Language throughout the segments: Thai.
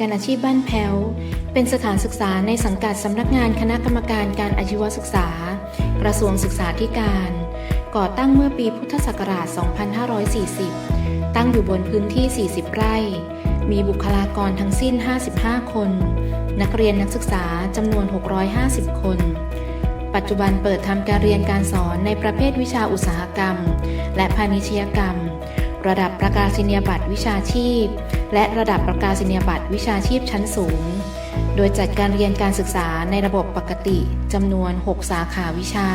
การอาชีพบ้านแพ้ว เป็นสถานศึกษาในสังกัดสำนักงานคณะกรรมการการอาชีวศึกษา กระทรวงศึกษาธิการ ก่อตั้งเมื่อปีพุทธศักราช 2540 ตั้งอยู่บนพื้นที่ 40 ไร่ มีบุคลากรทั้งสิ้น 55 คน นักเรียนนักศึกษาจำนวน 650 คน ปัจจุบันเปิดทำการเรียนการสอนในประเภทวิชาอุตสาหกรรม และพาณิชยกรรม ระดับประกาศนียบัตรวิชาชีพ และระดับประกาศนียบัตรวิชาชีพชั้นสูง โดยจัดการเรียนการศึกษาในระบบปกติจำนวน 6 สาขาวิชา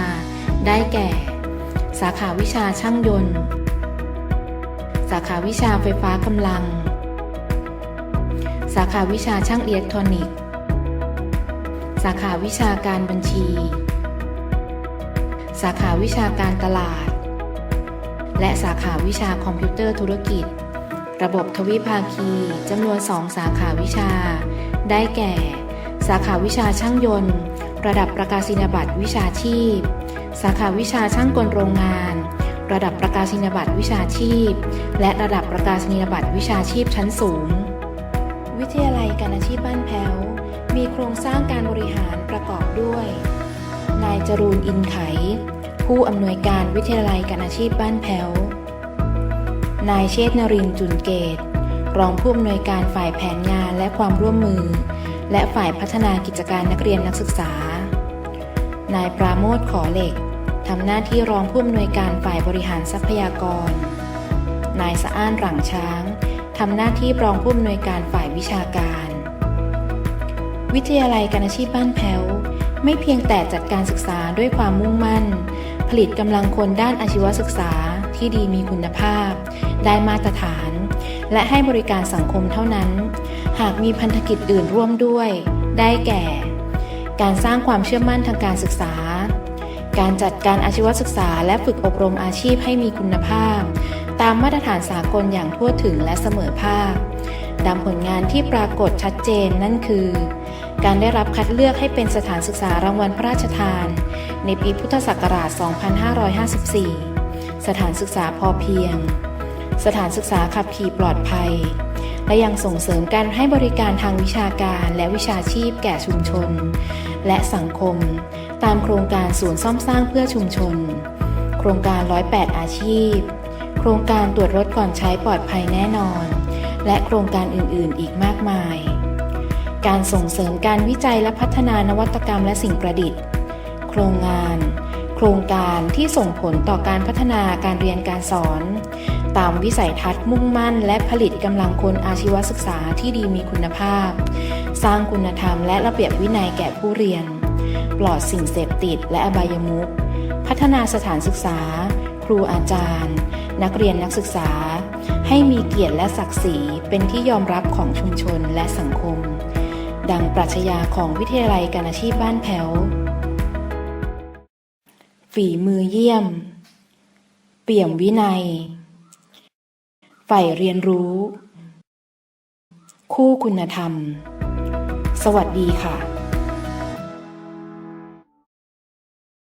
ได้แก่ สาขาวิชาช่างยนต์ สาขาวิชาไฟฟ้ากำลัง สาขาวิชาช่างอิเล็กทรอนิกส์ สาขาวิชาการบัญชี สาขาวิชาการตลาด และสาขาวิชาคอมพิวเตอร์ธุรกิจ ระบบทวิภาคีจำนวน 2 สาขาวิชา ได้แก่ สาขาวิชาช่างยนต์ ระดับประกาศนียบัตรวิชาชีพ สาขาวิชาช่างกลโรงงาน ระดับประกาศนียบัตรวิชาชีพ และระดับประกาศนียบัตรวิชาชีพชั้นสูง วิทยาลัยการอาชีพบ้านแพ้ว มีโครงสร้างการบริหารประกอบด้วย นายจรูนอินไข ผู้อำนวยการวิทยาลัยการอาชีพบ้านแพ้ว นายเชษนรินจุนเกต รองผู้อำนวยการฝ่ายแผนงานและความร่วมมือ และฝ่ายพัฒนากิจการนักเรียนนักศึกษา นายปราโมทขอเหล็กทำหน้าที่รองผู้อำนวยการฝ่ายบริหารทรัพยากร นายสะอ้านหลังช้างทำหน้าที่รองผู้อำนวยการฝ่ายวิชาการ วิทยาลัยการอาชีพบ้านแพ้วไม่เพียงแต่จัดการศึกษาด้วยความมุ่งมั่น ผลิตกำลังคนด้านอาชีวศึกษาที่ดีมีคุณภาพ ได้มาตรฐาน และให้บริการสังคมเท่านั้น หากมีพันธกิจอื่นร่วมด้วย ได้แก่ การสร้างความเชื่อมั่นทางการศึกษา การจัดการอาชีวศึกษาและฝึกอบรมอาชีพให้มีคุณภาพ ตามมาตรฐานสากลอย่างทั่วถึงและเสมอภาคดังผลงานที่ปรากฏชัดเจนนั่นคือ การได้รับคัดเลือกให้เป็นสถานศึกษารางวัลพระราชทาน ในปีพุทธศักราช 2554 สถานศึกษาพอเพียง สถานศึกษาขับขี่ปลอดภัย และยังส่งเสริมการให้บริการทางวิชาการและวิชาชีพแก่ชุมชน และสังคม ตามโครงการศูนย์ซ่อมสร้างเพื่อชุมชน โครงการ 108 อาชีพ โครงการตรวจรถก่อนใช้ปลอดภัยแน่นอน และโครงการอื่นๆ อีกมากมายการส่งเสริมการวิจัยและพัฒนานวัตกรรมและสิ่งประดิษฐ์ โครงงาน โครงการที่ส่งผลต่อการพัฒนาการเรียนการสอน ตามวิสัยทัศน์มุ่งมั่น และผลิตกำลังคนอาชีวศึกษาที่ดีมีคุณภาพ สร้างคุณธรรมและระเบียบวินัยแก่ผู้เรียน ปลอดสิ่งเสพติดและอบายมุขพัฒนาสถานศึกษา ครูอาจารย์ นักเรียนนักศึกษา ให้มีเกียรติและศักดิ์ศรีเป็นที่ยอมรับของชุมชนและสังคม ดังปรัชญาของวิทยาลัยการอาชีพบ้านแพ้ว ฝีมือเยี่ยม เปี่ยมวินัย ใฝ่เรียนรู้ คู่คุณธรรม สวัสดีค่ะ